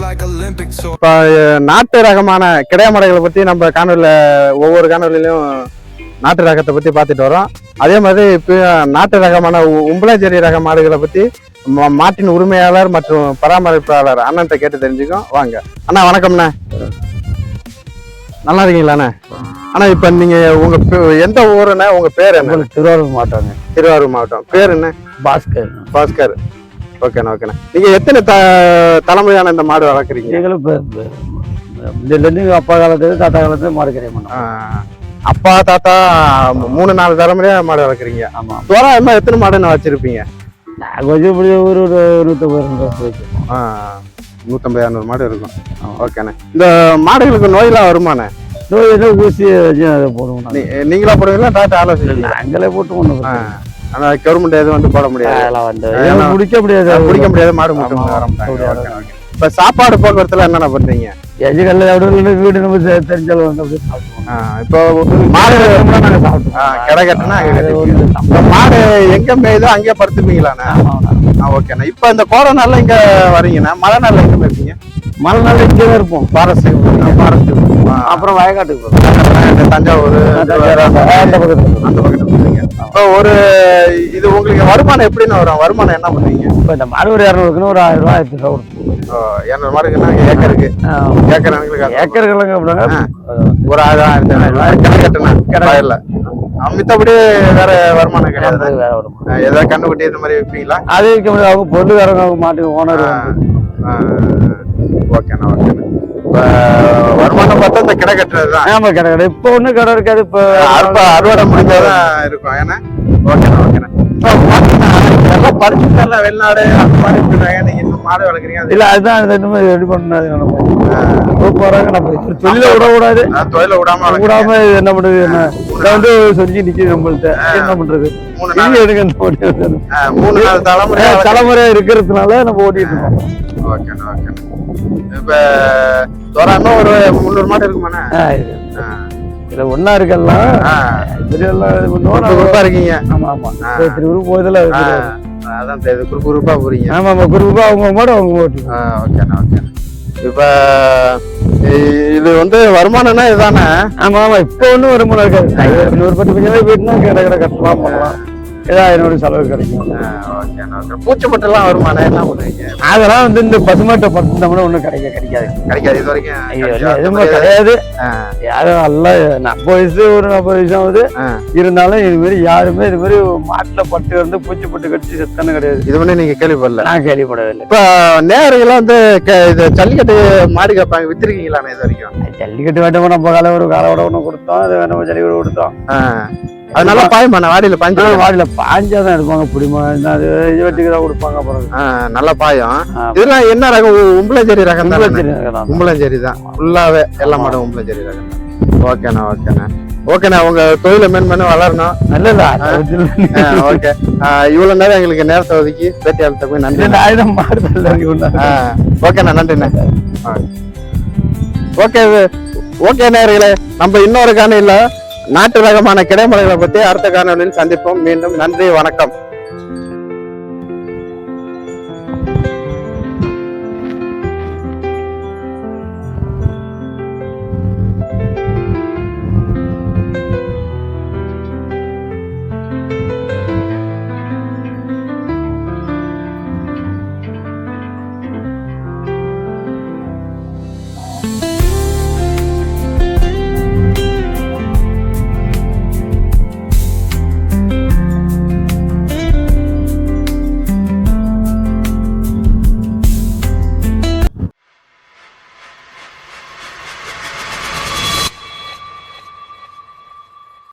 like Olympic tour. இப்போ நாட்டு ரகமான கிடையாமடைகளை பற்றி நம்ம காணொலியில் ஒவ்வொரு காணொலியிலையும் நாட்டு ரகத்தை பற்றி பார்த்துட்டு வரோம். அதே மாதிரி இப்போ நாட்டு ரகமான உம்பளஞ்சேரி ரக மாடுகளை பற்றி மா- மாட்டின் உரிமையாளர் மற்றும் பராமரிப்பாளர் அண்ணன்ட்ட கேட்டு தெரிஞ்சுக்கோம். வாங்க. அண்ணா வணக்கம்ண்ணே. நல்லா இருக்கீங்களாண்ணே? அண்ணா இப்போ நீங்கள் உங்கள் பே- எந்த ஊருண்ணே? உங்கள் பேர் என்ன? திருவாரூர் மாவட்டங்க திருவாரூர் மாவட்டம். பேர் என்ன? பாஸ்கர். பாஸ்கர். ஓகேண்ணா ஓகேண்ணா நீங்கள் எத்தனை த தலைமுறையான இந்த மாடு வளர்க்குறீங்க? இதுலேருந்து அப்பா காலத்துலேருந்து தாத்தா காலத்துல மாடு கிடையாது அப்பா தாத்தா மூணு நாலு தலைமுறையா மாடு வளர்க்குறீங்க. ஆமாம் தோராயமா எத்தனை மாடுன்னு வச்சிருப்பீங்க? நான் கொஞ்சம் இப்படி ஒரு ஒரு நூற்றம்பது ரெண்டு வச்சுருக்கோம். நூத்தம்பது இரநூறு மாடு இருக்கும். ஓகேண்ணே இந்த மாடுகளுக்கு நோயெல்லாம் வருமாண்ணே நோய் ஏதோ ஊசி வச்சு போடுவோம் நீங்களா போடுவீங்களா டாக்டர் ஆலோசனை நாங்களே போட்டு ஒன்று ஆனா கவர்மெண்ட் எதுவும் வந்து போட முடியாது. அதெல்லாம் வந்து முடிக்க முடியாது. பிடிக்க முடியாது மாடு ஓகே. இப்ப சாப்பாடு போக்குவரத்துல என்னென்ன பண்றீங்க? எஜுகல்ல எவ்வளோ வீடு நம்ம தெரிஞ்சாலும் இப்போ மாடு நாங்கள் சாப்பிடுவோம். ஆஹ் கடை கட்டுனா மாடு எங்க மேயுதோ அங்கே படுத்துப்பீங்களாண்ணே? ஓகேண்ணா. இப்போ இந்த கோடை நாள்ல இங்க வரீங்கண்ணா. மழை நாள்ல எங்க இருப்பீங்க மழை நாள் இங்கே தான் இருப்போம். ஃபாரஸ்ட் ஃபாரஸ்ட் அப்புறம் வயக்காட்டுக்கு தஞ்சாவூர் அந்த பக்கத்துல அந்த பக்கத்துல இப்போ ஒரு இது உங்களுக்கு வருமானம் எப்படின்னு வரும்? வருமானம் என்ன பண்ணுவீங்க? இப்போ இந்த ஒரு இரநூறுக்குன்னு ஒரு ஆயிரம் ரூபா ஆயிரத்தி ரூபா இரநூறு மாடுக்குன்னா ஏக்கருக்கு. ஏக்கர் கணக்குல ஏக்கர் கிழங்கு அப்படிங்க ஒரு ஆயிரம் ஆயிரத்தி ஐநூறு கடை கட்டுனா? வயல்ல. மித்தபடி வேற வருமானம் கிடையாது. வேற வரும் ஆ, ஏதாவது கண்ணுக்குட்டி இந்த மாதிரி விற்பீங்களா அது இருக்க முடியாது. அவங்க பொண்ணுக்காரங்க அவங்க மாட்டுக்கு ஓனர் ஓகேண்ணா ஓகேண்ணா இப்போ வருமானம் பார்த்தா இந்த கடை கட்டுறது தான் ஆமா கடை கடை இப்போ ஒன்றும் கடை இருக்காது. இப்போ அறுப்ப அறுவடை முடிஞ்சாதான் இருக்கும். ஏன்னா ஓகேண்ணா ஓகேண்ணா இப்போ பார்த்தீங்கன்னா படிச்சுட்டால வெளிநாடு அந்த மாதிரி இருக்கிறாங்க நீங்க இன்னும் மாடு வளர்க்குறீங்க அது இல்ல அதுதான் இந்த இன்னும் ரெடி பண்ணது நம்ம இப்படி தொழில விட கூடாது தொழில விடாம வளர்க்குறீங்க. விடாம இது என்ன பண்றது என்ன இதை வந்து சொல்லி நிக்குது நம்மள்ட்ட என்ன பண்றது? மூணு நாள். இது எடுக்க இந்த ஓடி ஆ, மூணு நாள் தலைமுறை தலைமுறை இருக்கிறதுனால நம்ம ஓட்டிட்டு இருக்கோம். ஓகேண்ணா ஓகேண்ணா இப்ப தோராயமா ஒரு முந்நூறு மாடு இருக்குமாண்ணே. இதுல குரூப் நம்ம- குரூப்பா இருக்கீங்க. ஆமா ஆமா. சரி குரூப் போதில் அதான் குரூப் குரூப்பா போறீங்க. ஆமா ஆமா குரூப்பா அவங்க மாடு அவங்க ஓட்டி ஓகேண்ணா ஓகேண்ணா இப்ப இது வந்து வருமானம்னா இதுதானே ஆமா ஆமா இப்போ ஒன்றும் வருமானம் இருக்காது. நூறு பத்து பஞ்சம் போயிட்டுனா கடை கடை கட்டலாம் பண்ணலாம் ஏதாவது ஐநூறு செலவு கிடைக்கும். பூச்சி மட்டும் வருமானம் என்ன பண்ணுவீங்க? அதெல்லாம் வந்து இந்த பசுமாட்டை படுத்தோம்னா ஒன்றும் கிடைக்க கிடைக்காது. கிடைக்காது இது வரைக்கும் எதுவுமே கிடையாது. யாரும் நல்லா நாற்பது வயசு ஒரு நாற்பது வயசு ஆகுது. இருந்தாலும் இது மாதிரி யாருமே இது மாதிரி மாட்டுல பட்டு வந்து பூச்சி பட்டு கடிச்சு செத்தன்னு கிடையாது. இது பண்ணி நீங்க கேள்விப்படல. நான் கேள்விப்படவில்லை. இப்ப நேரங்கள்லாம் வந்து இது ஜல்லிக்கட்டு மாடு கேட்பாங்க. வித்திருக்கீங்களாண்ணே இது வரைக்கும்? ஜல்லிக்கட்டு வேட்டமா நம்ம காலை ஒரு காலை விட ஒன்று கொடுத்தோம். அது நம்ம ஜல்லிக்கட்டு கொடுத்தோம். ஆ. அது நல்லா பாயமாண்ணே? வாடியில பாஞ்சு பாஞ்சாதான் எடுப்பாங்க பிடிமா. வெட்டிக்கு தான் கொடுப்பாங்க அப்புறம். நல்ல பாயம். இதெல்லாம் என்ன ரகம்? உம்பளஞ்சேரி ரகம் தான்? உம்பளஞ்சேரி தான். ஃபுல்லாவே எல்லா மாடும் உம்பளஞ்சேரி ரகம் தான். ஓகேண்ணா ஓகேண்ணா. ஓகேண்ணா உங்க தொழிலை மேன்மேலும் வளரணும். நல்ல இல்ல அது ஆ, ஓகே. இவ்வளவு நேரம் எங்களுக்கு நேரத்தை ஒதுக்கி பேட்டி அழுத்தக்கு நன்றி. இந்த ஆயுதம் ஓகேண்ணா நன்றிண்ணே. ஓகே ஓகே நேர்களே நம்ம இன்னொரு காணொலியில் நாட்டு ரகமான கிடைமலைகளை பற்றி அடுத்த காணொலியில் சந்திப்போம். மீண்டும் நன்றி வணக்கம்.